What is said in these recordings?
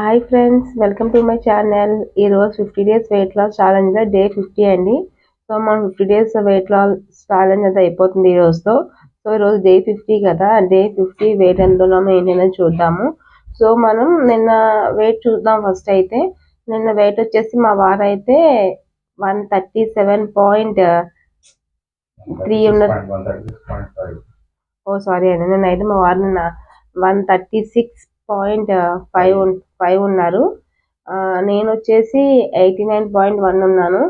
Hi friends welcome to my channel ఈరోజు fifty days weight loss challenge day fifty అండి. So మనం fifty days weight loss challenge అయితే అయిపోతుంది ఈ రోజుతో. సో ఈరోజు డే ఫిఫ్టీ కదా. డే ఫిఫ్టీ వెయిట్ ఎంత ఉన్నామో ఏంటనేది చూద్దాము. సో మనం నిన్న వెయిట్ చూద్దాం ఫస్ట్ అయితే. నిన్న వెయిట్ వచ్చేసి మా వారు అయితే one thirty seven point three ఉన్నది ఓ సారీ అండి. నిన్న అయితే మా వారు నిన్న one thirty six point five five ఉన్నారు. నేను వచ్చేసి ఎయిటీ నైన్ పాయింట్ వన్ ఉన్నాను.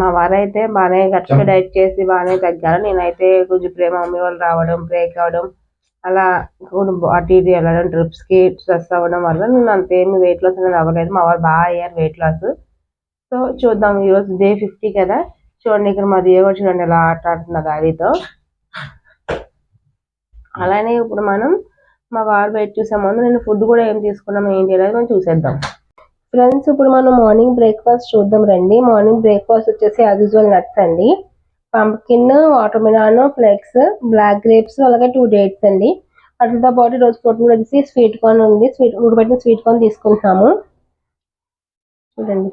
మా వారు అయితే బాగానే గట్టిగా డైట్ చేసి బాగానే తగ్గారు. నేనైతే కొంచెం ప్రేమ మమ్మీ వాళ్ళు రావడం బ్రేక్ అవ్వడం అలా అటు ఇటు వెళ్ళడం ట్రిప్స్కి స్ట్రెస్ అవ్వడం వల్ల నేను అంతేమి వెయిట్ లాస్ అనేది అవ్వలేదు. మా వారు బాగా అయ్యారు వెయిట్ లాస్. సో చూద్దాం ఈరోజు డే ఫిఫ్టీ కదా. చూడండి ఇక్కడ మా దేవ చూడండి ఎలా ఆట ఆడుతున్న గాలితో. అలానే ఇప్పుడు మనం మా వారు వెయిట్ చూసే ముందు నేను ఫుడ్ కూడా ఏం తీసుకున్నాం ఏం అనేది మనం చూసేద్దాం. ఫ్రెండ్స్ ఇప్పుడు మనం మార్నింగ్ బ్రేక్ఫాస్ట్ చూద్దాం రండి. మార్నింగ్ బ్రేక్ఫాస్ట్ వచ్చేసి యాజ్ యూజువల్ నట్స్ అండి. Pumpkin watermelon flax black grapes అలాగే టూ డేట్స్ అండి. వాటితో పాటు రోజు ప్రోటీన్ వచ్చేసి స్వీట్ కార్న్ ఉంది. స్వీట్ ఉడబెట్టిన స్వీట్ కార్న్ తీసుకుంటున్నాము. చూడండి.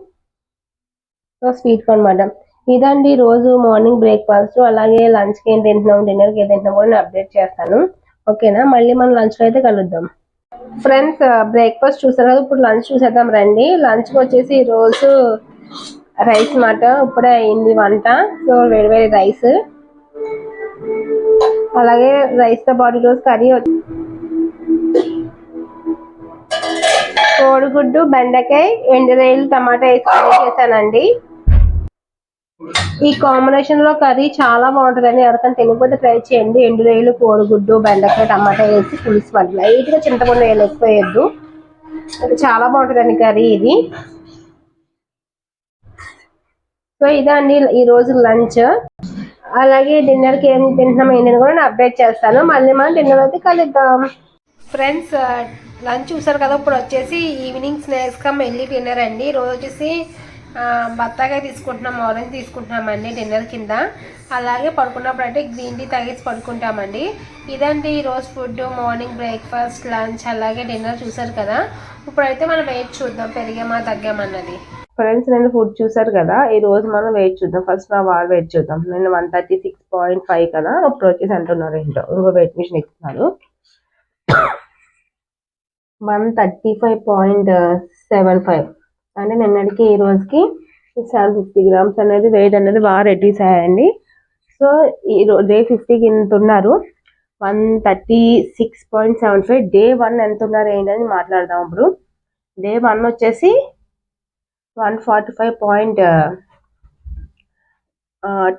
సో స్వీట్ కార్న్ అనమాట ఇదండి రోజు మార్నింగ్ బ్రేక్ఫాస్ట్ అలాగే లంచ్కి ఏం తింటున్నాం డిన్నర్కి ఏం తింటున్నాం కూడా నేను అప్డేట్ చేస్తాను. ఓకేనా? మళ్ళీ మనం లంచ్లో అయితే కలుద్దాం. ఫ్రెండ్స్ బ్రేక్ఫాస్ట్ చూసారు కదా? ఇప్పుడు లంచ్ చూసేద్దాం రండి. లంచ్కి వచ్చేసి ఈరోజు రైస్ మాట. ఇప్పుడే అయింది వంట. సో వేడి వేడి రైస్. అలాగే రైస్తో పాటు ఈరోజు కర్రీ కోడిగుడ్డు బెండకాయ ఎండురేలు టమాటా వేసి కర్రీ చేశానండి. ఈ కాంబినేషన్లో కర్రీ చాలా బాగుంటుందని ఎవరికైనా తెలియకపోతే ట్రై చేయండి. ఎండు రేలు కోడిగుడ్డు బెండకాయ టమాటా వేసి పులుసు పట్ల లైట్గా చింతపండు వేయలు ఎక్కువ చాలా బాగుంటుందండి కర్రీ ఇది. సో ఇదండి ఈ రోజు లంచ్. అలాగే డిన్నర్కి ఏం తింటున్నాం ఏంటని కూడా నేను అప్డేట్ చేస్తాను. మళ్ళీ మనం డిన్నర్ అయితే కలుద్దాం. ఫ్రెండ్స్ లంచ్ చూసారు కదా ఇప్పుడు వచ్చేసి ఈవినింగ్ స్నాక్స్ కమ్ వెళ్ళి డిన్నర్ అండి. రోజు వచ్చేసి బత్తాకాయ తీసుకుంటున్నాం ఆరెంజ్ తీసుకుంటున్నామండి డిన్నర్ కింద. అలాగే పడుకున్నప్పుడు అంటే గ్రీన్ టీ తాగేసి పడుకుంటామండి. ఇదండి ఈరోజు ఫుడ్ మార్నింగ్ బ్రేక్ఫాస్ట్ లంచ్ అలాగే డిన్నర్ చూసారు కదా. ఇప్పుడైతే మనం వెయిట్ చూద్దాం పెరిగామా తగ్గామన్నది. ఫ్రెండ్స్ నేను ఫుడ్ చూసారు కదా ఈ రోజు మనం వెయిట్ చూద్దాం. ఫస్ట్ నా వాల్ వెయిట్ చూద్దాం. నేను one thirty six point five కదా ఇప్పుడు వచ్చేసి అంటున్నారు ఏంటో ఇంకో వెయిట్ మిషన్ ఇస్తున్నారు one thirty five point seven five. అంటే నిన్నటికి ఈ రోజుకి సెవెన్ ఫిఫ్టీ గ్రామ్స్ అనేది వెయిట్ అనేది బాగా రెడ్యూస్ అయ్యాయండి. సో ఈ డే ఫిఫ్టీకి ఎంత ఉన్నారు. One thirty six point seven five day one ఎంత ఉన్నారు ఏంటని మాట్లాడదాం ఇప్పుడు. డే వన్ వచ్చేసి one forty five point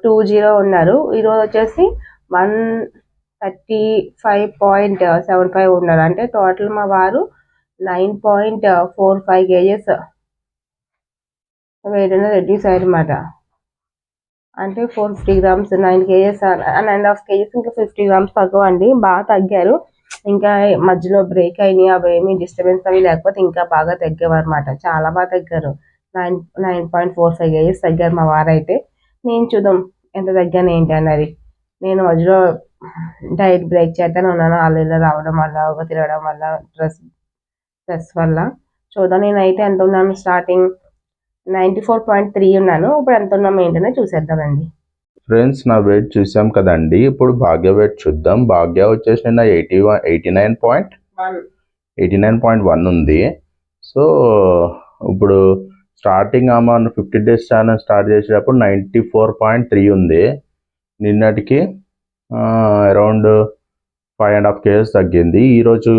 two zero ఉన్నారు. ఈరోజు వచ్చేసి one thirty five point seven five ఉన్నారు. అంటే టోటల్ మా వారు nine point four five kgs weight అనేది రెడ్యూస్ అయ్యారన్నమాట అంటే four fifty grams nine kgs and and half kgs ఇంకా ఫిఫ్టీ గ్రామ్స్ తక్కువ అండి బాగా తగ్గారు. ఇంకా మధ్యలో బ్రేక్ అయినాయి అవి ఏమి డిస్టర్బెన్స్ అవి లేకపోతే ఇంకా బాగా తగ్గేవారనమాట చాలా బాగా తగ్గారు. Nine nine point four five kgs తగ్గారు మా వారైతే. నేను చూద్దాం ఎంత తగ్గాను ఏంటి అన్నది. నేను మధ్యలో డైట్ బ్రేక్ చేద్దాను ఉన్నాను. వాళ్ళు రావడం వల్ల ఒక తిరగడం వల్ల డ్రెస్ డ్రెస్ వల్ల. చూద్దాం నేనైతే ఎంత ఉన్నాను starting ninety four point three ఉన్నాను. ఇప్పుడు ఎంత ఉన్నాము ఏంటనే చూసేద్దామండి. ఫ్రెండ్స్ నా వెయిట్ చూసాం కదండి. ఇప్పుడు భాగ్య వెయిట్ చూద్దాం. భాగ్య వచ్చేసి నా eighty one eighty nine point eighty nine point one ఉంది. సో ఇప్పుడు స్టార్టింగ్ ఆమె ఫిఫ్టీ డేస్ ఛానల్ స్టార్ట్ చేసేటప్పుడు నైంటీ ఫోర్ పాయింట్ త్రీ ఉంది. నిన్నటికి around five and half kgs తగ్గింది. ఈరోజు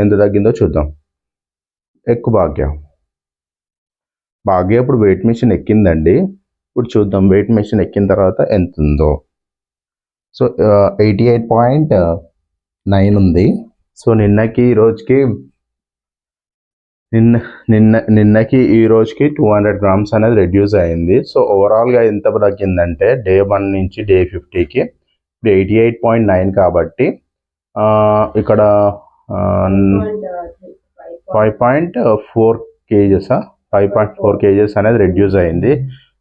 ఎంత తగ్గిందో చూద్దాం. ఎక్కువ భాగ్యం. భాగ్య ఇప్పుడు వెయిట్ మిషన్ ఎక్కిందండి. ఇప్పుడు చూద్దాం వెయిట్ మిషన్ ఎక్కిన తర్వాత ఎంత ఉందో so eighty eight point nine ఉంది. సో నిన్నకి ఈ రోజుకి నిన్న నిన్న నిన్నకి ఈ రోజుకి టూ హండ్రెడ్ గ్రామ్స్ అనేది రెడ్యూస్ అయింది. సో ఓవరాల్గా ఎంత తగ్గిందంటే డే వన్ నుంచి డే ఫిఫ్టీకి ఇప్పుడు ఎయిటీ ఎయిట్ పాయింట్ నైన్ కాబట్టి ఇక్కడ ఫైవ్ పాయింట్ ఫోర్ కేజెసా? ఫైవ్ పాయింట్ ఫోర్ కేజెస్ అనేది రెడ్యూస్ అయింది.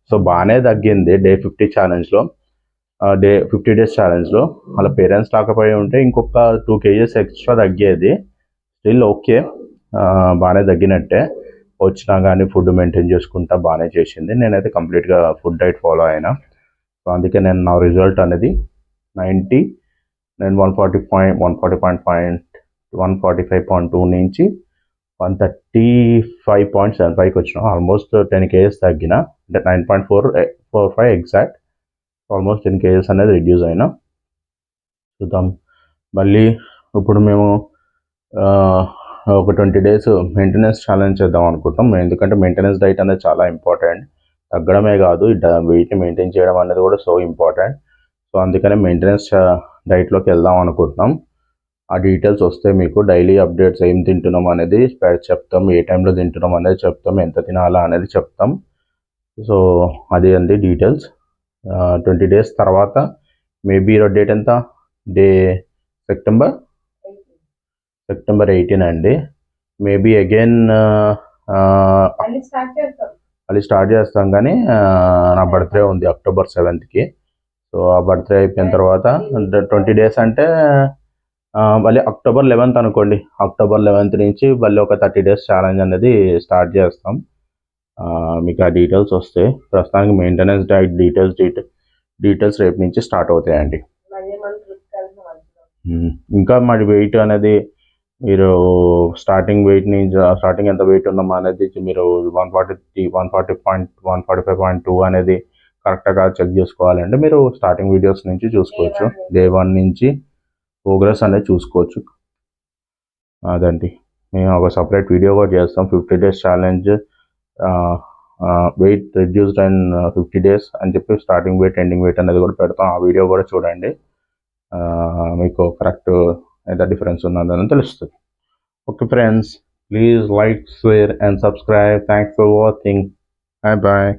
సో బాగానే తగ్గింది డే ఫిఫ్టీ ఛాలెంజ్లో డే ఫిఫ్టీ డేస్ ఛాలెంజ్లో వాళ్ళ పేరెంట్స్ రాకపోయి ఉంటే ఇంకొక టూ కేజెస్ ఎక్స్ట్రా తగ్గేది. స్టిల్ ఓకే బాగానే తగ్గినట్టే. వచ్చినా కానీ ఫుడ్ మెయింటైన్ చేసుకుంటా బాగానే చేసింది. నేనైతే కంప్లీట్గా ఫుడ్ డైట్ ఫాలో అయినా. సో అందుకే నేను నా రిజల్ట్ అనేది నైంటీ నేను one forty point one forty point point one forty five point two నుంచి one thirty five point seven ఫైవ్కి వచ్చిన. ఆల్మోస్ట్ టెన్ కేజెస్ తగ్గిన అంటే nine point four four five exact almost ten kgs అనేది reduce అయినా. చూద్దాం. మళ్ళీ ఇప్పుడు మేము ఒక ట్వంటీ డేస్ మెయింటెనెన్స్ ఛాలెంజ్ చేద్దాం అనుకుంటాం ఎందుకంటే మెయింటెనెన్స్ డైట్ అనేది చాలా ఇంపార్టెంట్ తగ్గడమే కాదు వెయిట్ని మెయింటైన్ చేయడం అనేది కూడా సో ఇంపార్టెంట్ సో అందుకనే మెయింటెనెన్స్ డైట్లోకి వెళ్దాం అనుకుంటున్నాం. ఆ డీటెయిల్స్ వస్తే మీకు డైలీ అప్డేట్స్ ఏం తింటున్నాం అనేది చెప్తాం. ఏ టైంలో తింటున్నాం అనేది చెప్తాం. ఎంత తినాలా అనేది చెప్తాం. సో అది అండి డీటెయిల్స్ ట్వంటీ డేస్ తర్వాత మేబీ ఈరోజు డేట్ ఎంత? డే సెప్టెంబర్ సెప్టెంబర్ ఎయిటీన్ అండి. మేబీ అగైన్ మళ్ళీ స్టార్ట్ చేస్తాం. కానీ నా బర్త్డే ఉంది అక్టోబర్ సెవెంత్కి సో ఆ బర్త్డే అయిపోయిన తర్వాత ట్వంటీ డేస్ అంటే మళ్ళీ అక్టోబర్ లెవెన్త్ అనుకోండి. అక్టోబర్ లెవెన్త్ నుంచి మళ్ళీ ఒక థర్టీ డేస్ ఛాలెంజ్ అనేది స్టార్ట్ చేస్తాం. మీకు ఆ డీటెయిల్స్ వస్తాయి ప్రస్తుతానికి మెయింటెనెన్స్ డైట్ డీటెయిల్స్ డీటెయిల్స్ రేపు నుంచి స్టార్ట్ అవుతాయండి. ఇంకా మరి వెయిట్ అనేది మీరు స్టార్టింగ్ వెయిట్ నుంచి స్టార్టింగ్ ఎంత వెయిట్ ఉన్నామా అనేది మీరు one forty one forty point one forty five point two అనేది కరెక్ట్గా చెక్ చేసుకోవాలంటే మీరు స్టార్టింగ్ వీడియోస్ నుంచి చూసుకోవచ్చు. డే వన్ నుంచి ప్రోగ్రెస్ అనేది చూసుకోవచ్చు. అదండి. మేము ఒక సపరేట్ వీడియో కూడా చేస్తాం. Fifty days challenge weight reduced and fifty days అని చెప్పి స్టార్టింగ్ వెయిట్ ఎండింగ్ వెయిట్ అనేది కూడా పెడతాం. ఆ వీడియో కూడా చూడండి. మీకు కరెక్ట్ ఎంత డిఫరెన్స్ ఉన్నదని తెలుస్తుంది. Okay friends please like share and subscribe thanks for watching bye bye